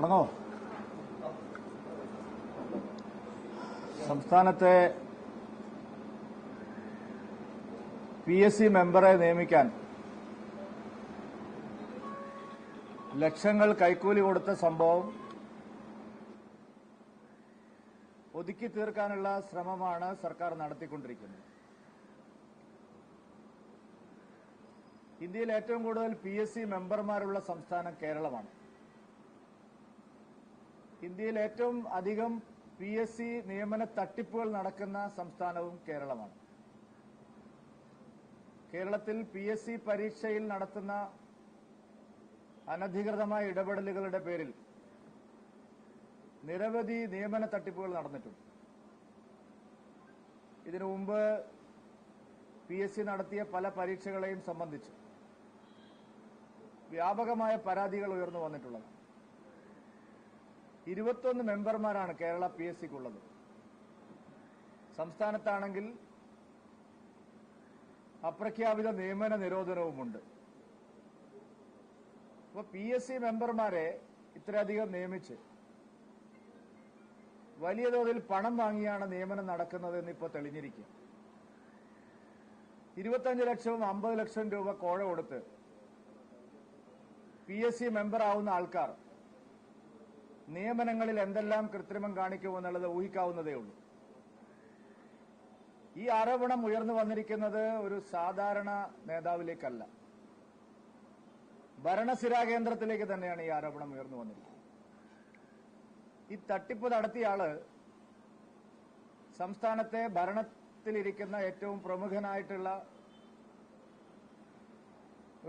തുടങ്ങോ സംസ്ഥാനത്തെ P S C മെമ്പറെ നിയമിക്കാൻ ലക്ഷങ്ങൾ കൈക്കൂലി കൊടുത്ത സംഭവം ഒതുക്കി തീർക്കാനുള്ള ശ്രമമാണ് സർക്കാർ നടത്തിക്കൊണ്ടിരിക്കുന്നത്. ഇന്ത്യയിൽ ഏറ്റവും കൂടുതൽ പി എസ് സി മെമ്പർമാരുള്ള സംസ്ഥാനം കേരളമാണ്. ഇന്ത്യയിൽ ഏറ്റവും അധികം പി എസ് സി നിയമന തട്ടിപ്പുകൾ നടക്കുന്ന സംസ്ഥാനവും കേരളമാണ്. കേരളത്തിൽ പി എസ് സി പരീക്ഷയിൽ നടത്തുന്ന അനധികൃതമായ ഇടപെടലുകളുടെ പേരിൽ നിരവധി നിയമന തട്ടിപ്പുകൾ നടന്നിട്ടുണ്ട്. ഇതിനു മുമ്പ് പി എസ് സി നടത്തിയ പല പരീക്ഷകളെയും സംബന്ധിച്ച് വ്യാപകമായ പരാതികൾ ഉയർന്നു വന്നിട്ടുള്ളത്. ഇരുപത്തൊന്ന് മെമ്പർമാരാണ് കേരള പി എസ് സിക്കുള്ളത്. സംസ്ഥാനത്താണെങ്കിൽ അപ്രഖ്യാപിത നിയമന നിരോധനവുമുണ്ട്. അപ്പൊ പി എസ് സി മെമ്പർമാരെ ഇത്രയധികം നിയമിച്ച് വലിയ തോതിൽ പണം വാങ്ങിയാണ് നിയമനം നടക്കുന്നത് ഇപ്പോൾ തെളിഞ്ഞിരിക്കുക. ഇരുപത്തഞ്ച് ലക്ഷവും അമ്പത് ലക്ഷം രൂപ കോഴ കൊടുത്ത് പി എസ് സി മെമ്പർ ആവുന്ന ആൾക്കാർ നിയമനങ്ങളിൽ എന്തെല്ലാം കൃത്രിമം കാണിക്കുമെന്നുള്ളത് ഊഹിക്കാവുന്നതേ ഉള്ളൂ. ഈ ആരോപണം ഉയർന്നു വന്നിരിക്കുന്നത് ഒരു സാധാരണ നേതാവിലേക്കല്ല. ഭരണസിരാ കേന്ദ്രത്തിലേക്ക് തന്നെയാണ് ഈ ആരോപണം ഉയർന്നു വന്നിരിക്കുന്നത്. ഈ തട്ടിപ്പ് നടത്തിയ ആൾ സംസ്ഥാനത്തെ ഭരണത്തിലിരിക്കുന്ന ഏറ്റവും പ്രമുഖനായിട്ടുള്ള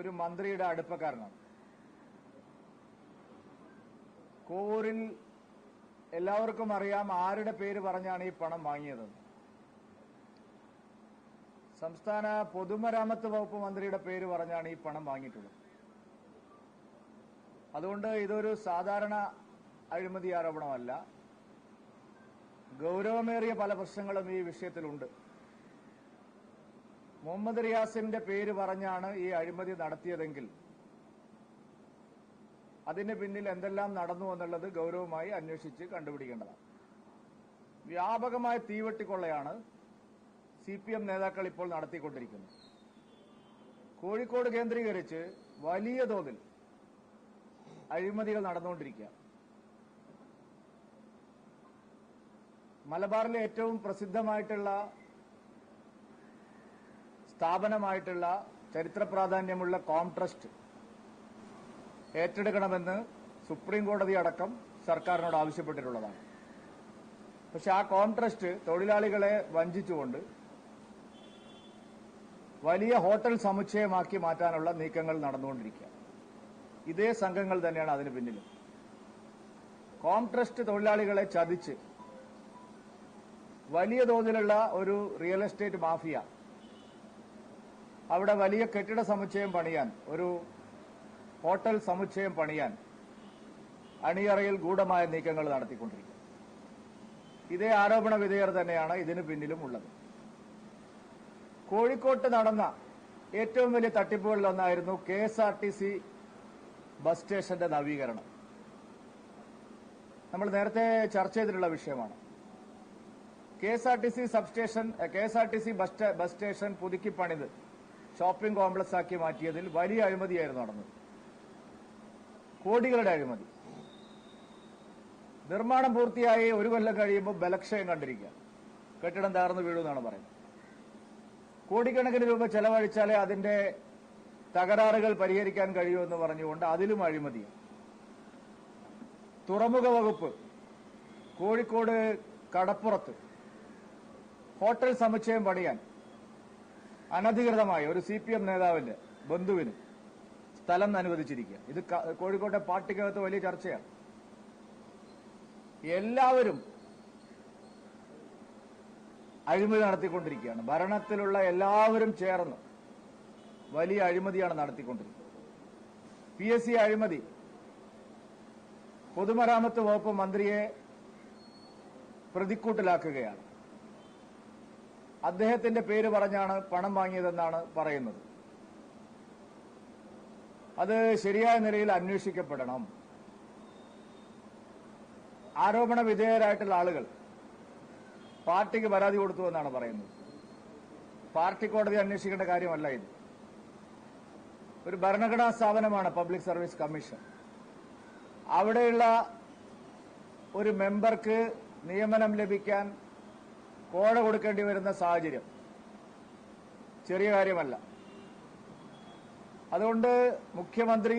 ഒരു മന്ത്രിയുടെ അടുപ്പക്കാരനാണ്. കോവൂരിൽ എല്ലാവർക്കും അറിയാം ആരുടെ പേര് പറഞ്ഞാണ് ഈ പണം വാങ്ങിയത്. സംസ്ഥാന പൊതുമരാമത്ത് വകുപ്പ് മന്ത്രിയുടെ പേര് പറഞ്ഞാണ് ഈ പണം വാങ്ങിയിട്ടുള്ളത്. അതുകൊണ്ട് ഇതൊരു സാധാരണ അഴിമതി ആരോപണമല്ല. ഗൗരവമേറിയ പല പ്രശ്നങ്ങളും ഈ വിഷയത്തിലുണ്ട്. മുഹമ്മദ് റിയാസിന്റെ പേര് പറഞ്ഞാണ് ഈ അഴിമതി നടത്തിയതെങ്കിൽ അതിന് പിന്നിൽ എന്തെല്ലാം നടന്നു എന്നുള്ളത് ഗൗരവമായി അന്വേഷിച്ച് കണ്ടുപിടിക്കേണ്ടതാണ്. വ്യാപകമായ തീവെട്ടിക്കൊള്ളയാണ് സി പി എം നേതാക്കൾ ഇപ്പോൾ നടത്തിക്കൊണ്ടിരിക്കുന്നത്. കോഴിക്കോട് കേന്ദ്രീകരിച്ച് വലിയ തോതിൽ അഴിമതികൾ നടന്നുകൊണ്ടിരിക്കുക. മലബാറിലെ ഏറ്റവും പ്രസിദ്ധമായിട്ടുള്ള സ്ഥാപനമായിട്ടുള്ള ചരിത്ര പ്രാധാന്യമുള്ള കോം ട്രസ്റ്റ് ഏറ്റെടുക്കണമെന്ന് സുപ്രീം കോടതി അടക്കം സർക്കാരിനോട് ആവശ്യപ്പെട്ടിട്ടുള്ളതാണ്. പക്ഷെ ആ കോൺട്രസ്റ്റ് തൊഴിലാളികളെ വഞ്ചിച്ചുകൊണ്ട് വലിയ ഹോട്ടൽ സമുച്ചയമാക്കി മാറ്റാനുള്ള നീക്കങ്ങൾ നടന്നുകൊണ്ടിരിക്കുക ഇതേ സംഘങ്ങൾ തന്നെയാണ് അതിന് പിന്നിലും. കോൺട്രസ്റ്റ് തൊഴിലാളികളെ ചതിച്ച് വലിയ തോതിലുള്ള ഒരു റിയൽ എസ്റ്റേറ്റ് മാഫിയ അവിടെ വലിയ കെട്ടിട സമുച്ചയം പണിയാൻ ഒരു ഹോട്ടൽ സമുച്ചയം പണിയാൻ അണിയറയിൽ ഗൂഢമായ നീക്കങ്ങൾ നടത്തിക്കൊണ്ടിരിക്കുന്നു. ഇതേ ആരോപണ വിധേയർ തന്നെയാണ് ഇതിന് പിന്നിലും ഉള്ളത്. കോഴിക്കോട്ട് നടന്ന ഏറ്റവും വലിയ തട്ടിപ്പുകളിലൊന്നായിരുന്നു K S R T C bus സ്റ്റേഷന്റെ നവീകരണം. നമ്മൾ നേരത്തെ ചർച്ച ചെയ്തിട്ടുള്ള വിഷയമാണ്. K S R T C substation K S R T C bus bus station പുതുക്കി പണിത് ഷോപ്പിംഗ് കോംപ്ലക്സ് ആക്കി മാറ്റിയതിൽ വലിയ അഴിമതിയായിരുന്നു നടന്നത്. കോടികളുടെ അഴിമതി. നിർമ്മാണം പൂർത്തിയായി ഒരു കൊല്ലം കഴിയുമ്പോൾ ബലക്ഷയം കണ്ടിരിക്കുക. കെട്ടിടം താർന്നു വീഴുമെന്നാണ് പറയുന്നത്. കോടിക്കണക്കിന് രൂപ ചെലവഴിച്ചാലേ അതിന്റെ തകരാറുകൾ പരിഹരിക്കാൻ കഴിയുമെന്ന് പറഞ്ഞുകൊണ്ട് അതിലും അഴിമതി. തുറമുഖ വകുപ്പ് കോഴിക്കോട് കടപ്പുറത്ത് ഹോട്ടൽ സമുച്ചയം പണിയാൻ അനധികൃതമായി ഒരു സി പി എം നേതാവിന്റെ ബന്ധുവിന് സ്ഥലം അനുവദിച്ചിരിക്കുക. ഇത് കോഴിക്കോട്ടെ പാർട്ടിക്കകത്ത് വലിയ ചർച്ചയാണ്. എല്ലാവരും അഴിമതി നടത്തിക്കൊണ്ടിരിക്കുകയാണ്. ഭരണത്തിലുള്ള എല്ലാവരും ചേർന്ന് വലിയ അഴിമതിയാണ് നടത്തിക്കൊണ്ടിരിക്കുന്നത്. പി എസ് സി അഴിമതി. പൊതുമരാമത്ത് വകുപ്പ് മന്ത്രിയെ പ്രതിക്കൂട്ടിലാക്കുകയാണ്. അദ്ദേഹത്തിന്റെ പേര് പറഞ്ഞാണ് പണം വാങ്ങിയതെന്നാണ് പറയുന്നത്. അത് ശരിയായ നിലയിൽ അന്വേഷിക്കപ്പെടണം. ആരോപണ വിധേയരായിട്ടുള്ള ആളുകൾ പാർട്ടിക്ക് പരാതി കൊടുത്തു എന്നാണ് പറയുന്നത്. പാർട്ടി കോടതി അന്വേഷിക്കേണ്ട കാര്യമല്ല ഇത്. ഒരു ഭരണഘടനാ സ്ഥാപനമാണ് പബ്ലിക് സർവീസ് കമ്മീഷൻ അവിടെയുള്ള ഒരു മെമ്പർക്ക് നിയമനം ലഭിക്കാൻ കോഴ കൊടുക്കേണ്ടി വരുന്ന സാഹചര്യം ചെറിയ കാര്യമല്ല. അതുകൊണ്ട് മുഖ്യമന്ത്രി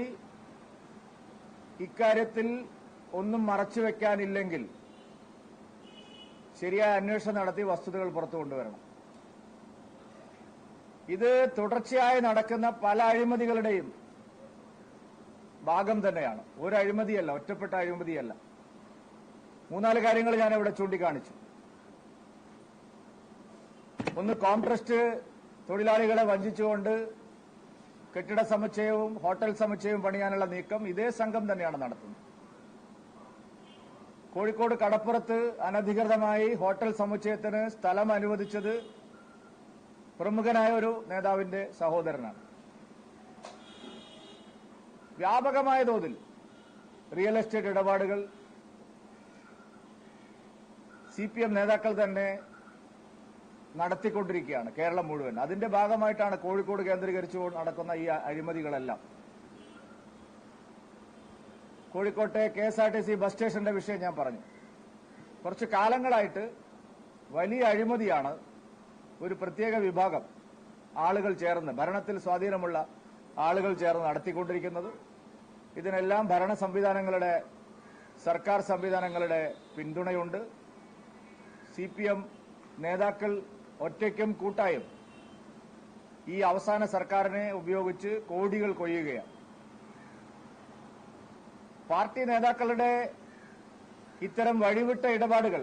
ഇക്കാര്യത്തിൽ ഒന്നും മറച്ചുവെക്കാനില്ലെങ്കിൽ ശരിയായ അന്വേഷണം നടത്തി വസ്തുതകൾ പുറത്തു കൊണ്ടുവരണം. ഇത് തുടർച്ചയായി നടക്കുന്ന പല അഴിമതികളുടെയും ഭാഗം തന്നെയാണ്. ഒരു അഴിമതിയല്ല ഒറ്റപ്പെട്ട അഴിമതിയല്ല. മൂന്നാൽ കാര്യങ്ങൾ ഞാൻ ഇവിടെ ചൂണ്ടിക്കാണിച്ചു. ഒന്ന് കോൺട്രസ്റ്റ് തൊഴിലാളികളെ വഞ്ചിച്ചുകൊണ്ട് കെട്ടിട സമുച്ചയവും ഹോട്ടൽ സമുച്ചയവും പണിയാനുള്ള നീക്കം ഇതേ സംഘം തന്നെയാണ് നടത്തുന്നത്. കോഴിക്കോട് കടപ്പുറത്ത് അനധികൃതമായി ഹോട്ടൽ സമുച്ചയത്തിന് സ്ഥലം അനുവദിച്ചത് പ്രമുഖനായ ഒരു നേതാവിന്റെ സഹോദരനാണ്. വ്യാപകമായ തോതിൽ റിയൽ എസ്റ്റേറ്റ് ഇടപാടുകൾ സി നേതാക്കൾ തന്നെ നടത്തിക്കൊണ്ടിരിക്കുകയാണ് കേരളം മുഴുവൻ. അതിന്റെ ഭാഗമായിട്ടാണ് കോഴിക്കോട് കേന്ദ്രീകരിച്ചു നടക്കുന്ന ഈ അഴിമതികളെല്ലാം. കോഴിക്കോട്ടെ K S R T C bus സ്റ്റേഷന്റെ വിഷയം ഞാൻ പറഞ്ഞു. കുറച്ച് കാലങ്ങളായിട്ട് വലിയ അഴിമതിയാണ് ഒരു പ്രത്യേക വിഭാഗം ആളുകൾ ചേർന്ന് ഭരണത്തിൽ സ്വാധീനമുള്ള ആളുകൾ ചേർന്ന് നടത്തിക്കൊണ്ടിരിക്കുന്നത്. ഇതിനെല്ലാം ഭരണ സംവിധാനങ്ങളുടെ സർക്കാർ സംവിധാനങ്ങളുടെ പിന്തുണയുണ്ട്. സി നേതാക്കൾ ഒറ്റയ്ക്കും കൂട്ടായും. ഈ അവസാന സർക്കാരിനെ ഉപയോഗിച്ച് കോടികൾ കൊയ്യുകയാണ്. പാർട്ടി നേതാക്കളുടെ ഇത്തരം വഴിവിട്ട ഇടപാടുകൾ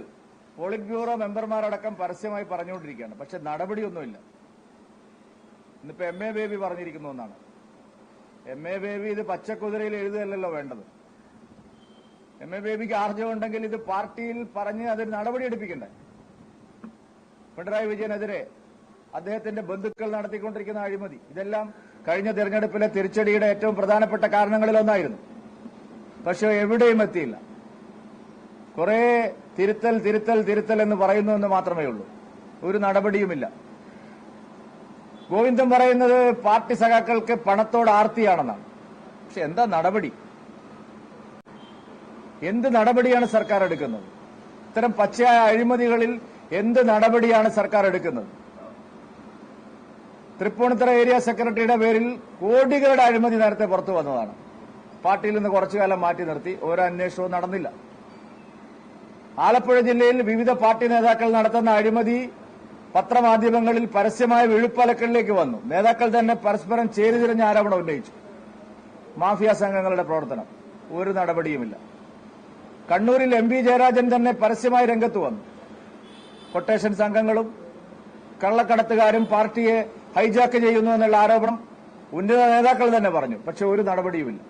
പോളിറ്റ് ബ്യൂറോ മെമ്പർമാരടക്കം പരസ്യമായി പറഞ്ഞുകൊണ്ടിരിക്കുകയാണ്. പക്ഷെ നടപടിയൊന്നുമില്ല. ഇന്നിപ്പോ എം എ ബേബി പറഞ്ഞിരിക്കുന്നു എന്നാണ്. എം എ ബേബി ഇത് പച്ചക്കുതിരയിൽ എഴുതുകയല്ലോ വേണ്ടത്. എം എ ബേബിക്ക് ആർജവമുണ്ടെങ്കിൽ ഇത് പാർട്ടിയിൽ പറഞ്ഞ് അതിന് നടപടി എടുപ്പിക്കണ്ടേ? പിണറായി വിജയനെതിരെ അദ്ദേഹത്തിന്റെ ബന്ധുക്കൾ നടത്തിക്കൊണ്ടിരിക്കുന്ന അഴിമതി. ഇതെല്ലാം കഴിഞ്ഞ തെരഞ്ഞെടുപ്പിലെ തിരിച്ചടിയുടെ ഏറ്റവും പ്രധാനപ്പെട്ട കാരണങ്ങളിലൊന്നായിരുന്നു. പക്ഷേ എവിടെയും എത്തിയില്ല. കുറെ തിരുത്തൽ തിരുത്തൽ തിരുത്തൽ എന്ന് പറയുന്നു എന്ന് മാത്രമേ ഉള്ളൂ. ഒരു നടപടിയുമില്ല. ഗോവിന്ദൻ പറയുന്നത് പാർട്ടി സഖാക്കൾക്ക് പണത്തോട് ആർത്തിയാണെന്നാണ്. പക്ഷെ എന്താ നടപടി? എന്ത് നടപടിയാണ് സർക്കാർ എടുക്കുന്നത്? ഇത്തരം പച്ചയായ അഴിമതികളിൽ എന്ത് നടപടിയാണ് സർക്കാർ എടുക്കുന്നത്? തൃപ്പൂണിത്തറ ഏരിയ സെക്രട്ടറിയുടെ പേരിൽ കോടികളുടെ അഴിമതി നേരത്തെ പുറത്തു വന്നതാണ്. പാർട്ടിയിൽ നിന്ന് കുറച്ചു കാലം മാറ്റി നിർത്തി. ഓരോ അന്വേഷണവും നടന്നില്ല. ആലപ്പുഴ ജില്ലയിൽ വിവിധ പാർട്ടി നേതാക്കൾ നടത്തുന്ന അഴിമതി പത്രമാധ്യമങ്ങളിൽ പരസ്യമായ വിഴുപ്പലക്കളിലേക്ക് വന്നു. നേതാക്കൾ തന്നെ പരസ്പരം ചേരിതിരിഞ്ഞ ആരോപണം ഉന്നയിച്ചു. മാഫിയ സംഘങ്ങളുടെ പ്രവർത്തനം. ഒരു നടപടിയുമില്ല. കണ്ണൂരിൽ എം പി ജയരാജൻ തന്നെ പരസ്യമായി രംഗത്ത് വന്നു. കൊട്ടേഷൻ സംഘങ്ങളും കള്ളക്കടത്തുകാരും പാർട്ടിയെ ഹൈജാക്ക് ചെയ്യുന്നു എന്നുള്ള ആരോപണം ഉന്നത നേതാക്കൾ തന്നെ പറഞ്ഞു. പക്ഷെ ഒരു നടപടിയുമില്ല.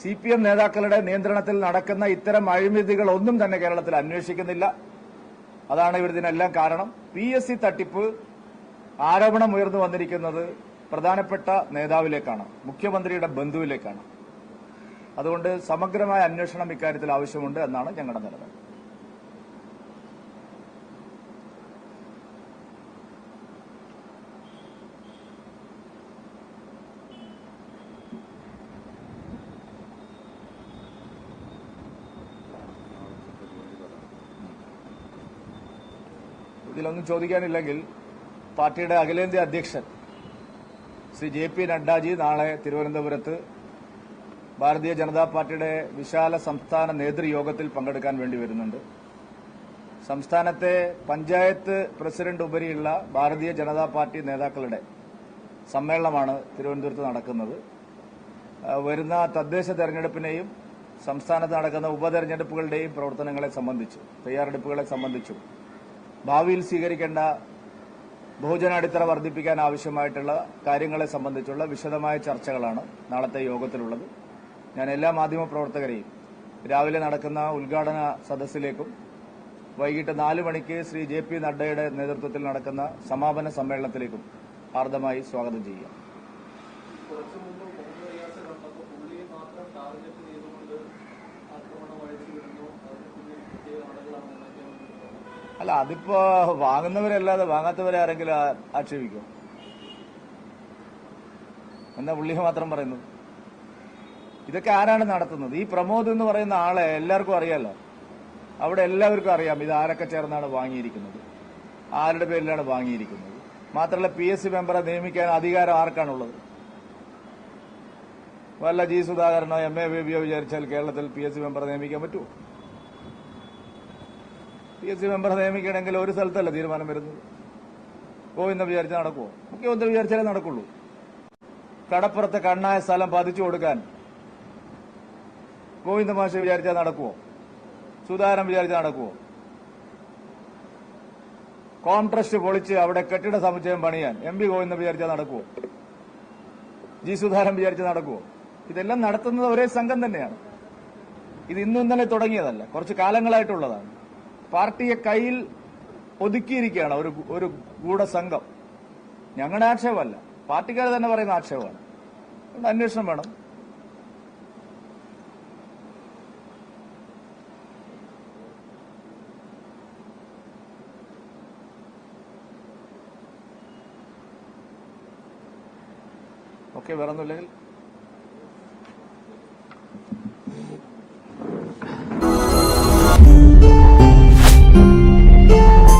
സി പി എം നേതാക്കളുടെ നിയന്ത്രണത്തിൽ നടക്കുന്ന ഇത്തരം അഴിമതികൾ ഒന്നും തന്നെ കേരളത്തിൽ അന്വേഷിക്കുന്നില്ല. അതാണ് ഇവരിതിനെല്ലാം കാരണം. പി എസ് സി തട്ടിപ്പ് ആരോപണം ഉയർന്നു വന്നിരിക്കുന്നത് പ്രധാനപ്പെട്ട നേതാവിലേക്കാണ് മുഖ്യമന്ത്രിയുടെ ബന്ധുവിലേക്കാണ്. അതുകൊണ്ട് സമഗ്രമായ അന്വേഷണം ഇക്കാര്യത്തിൽ ആവശ്യമുണ്ട് എന്നാണ് ഞങ്ങളുടെ നിലപാട്. ഇതിലൊന്നും ചോദിക്കാനില്ലെങ്കിൽ പാർട്ടിയുടെ അഖിലേന്ത്യാ അധ്യക്ഷൻ ശ്രീ ജെ പി നഡ്ഡാജി നാളെ തിരുവനന്തപുരത്ത് ഭാരതീയ ജനതാ പാർട്ടിയുടെ വിശാല സംസ്ഥാന നേതൃയോഗത്തിൽ പങ്കെടുക്കാൻ വേണ്ടി വരുന്നുണ്ട്. സംസ്ഥാനത്തെ പഞ്ചായത്ത് പ്രസിഡന്റ് ഉപരിയുള്ള ഭാരതീയ ജനതാ പാർട്ടി നേതാക്കളുടെ സമ്മേളനമാണ് തിരുവനന്തപുരത്ത് നടക്കുന്നത്. വരുന്ന തദ്ദേശ തെരഞ്ഞെടുപ്പിനെയും സംസ്ഥാനത്ത് നടക്കുന്ന ഉപതെരഞ്ഞെടുപ്പുകളുടെയും പ്രവർത്തനങ്ങളെ സംബന്ധിച്ചു തയ്യാറെടുപ്പുകളെ സംബന്ധിച്ചും ഭാവിയിൽ സ്വീകരിക്കേണ്ട ഭോജനാടിത്തറ വർദ്ധിപ്പിക്കാൻ ആവശ്യമായിട്ടുള്ള കാര്യങ്ങളെ സംബന്ധിച്ചുള്ള വിശദമായ ചർച്ചകളാണ് നാളത്തെ യോഗത്തിലുള്ളത്. ഞാൻ എല്ലാ മാധ്യമപ്രവർത്തകരെയും രാവിലെ നടക്കുന്ന ഉദ്ഘാടന സദസ്സിലേക്കും വൈകിട്ട് നാല് മണിക്ക് ശ്രീ ജെ പി നഡ്ഡയുടെ നേതൃത്വത്തിൽ നടക്കുന്ന സമാപന സമ്മേളനത്തിലേക്കും ഹാർദമായി സ്വാഗതം ചെയ്യുക അല്ല അതിപ്പോ വാങ്ങുന്നവരല്ലാതെ വാങ്ങാത്തവരെ ആരെങ്കിലും ആക്ഷേപിക്കോ എന്നാ പുള്ളി മാത്രം പറയുന്നത്? ഇതൊക്കെ ആരാണ് നടത്തുന്നത്? ഈ പ്രമോദ് എന്ന് പറയുന്ന ആളെ എല്ലാവർക്കും അറിയാലോ? അവിടെ എല്ലാവർക്കും അറിയാം ഇത് ആരൊക്കെ ചേർന്നാണ് വാങ്ങിയിരിക്കുന്നത്. ആരുടെ പേരിലാണ് വാങ്ങിയിരിക്കുന്നത്? മാത്രമല്ല പി എസ് സി മെമ്പറെ നിയമിക്കാൻ അധികാരം ആർക്കാണുള്ളത്? വല്ല ജി സുധാകരനോ എം എ ബേബിയോ വിചാരിച്ചാൽ കേരളത്തിൽ പി എസ് സി മെമ്പറെ നിയമിക്കാൻ പറ്റുമോ പി എസ് സി മെമ്പറെ നിയമിക്കണമെങ്കിൽ ഒരു സ്ഥലത്തല്ല തീരുമാനം വരുന്നത്? ഗോവിന്ദ വിചാരിച്ചാൽ നടക്കുമോ മുഖ്യമന്ത്രി വിചാരിച്ചാലേ നടക്കുള്ളൂ. കടപ്പുറത്തെ കണ്ണായ സ്ഥലം പതിച്ചു കൊടുക്കാൻ ഗോവിന്ദ മാഷ വിചാരിച്ചാൽ നടക്കുമോ സുധാരം വിചാരിച്ചാൽ നടക്കുമോ കോൺട്രസ്റ്റ് പൊളിച്ച് അവിടെ കെട്ടിട സമുച്ചയം പണിയാൻ എം പി ഗോവിന്ദ വിചാരിച്ചാൽ നടക്കുമോ ജി സുധാരൻ വിചാരിച്ചാൽ നടക്കുമോ ഇതെല്ലാം നടത്തുന്നത് ഒരേ സംഘം തന്നെയാണ്. ഇത് ഇന്നും ഇന്നലെ തുടങ്ങിയതല്ല കുറച്ച് കാലങ്ങളായിട്ടുള്ളതാണ്. പാർട്ടിയെ കയ്യിൽ ഒതുക്കിയിരിക്കുകയാണ് ഒരു ഒരു ഗൂഢസംഘം. ഞങ്ങളുടെ ആക്ഷേപമല്ല. പാർട്ടിക്കാർ തന്നെ പറയുന്ന ആക്ഷേപമാണ്. അതുകൊണ്ട് അന്വേഷണം വേണം. ഓക്കെ വേറൊന്നുമില്ലെങ്കിൽ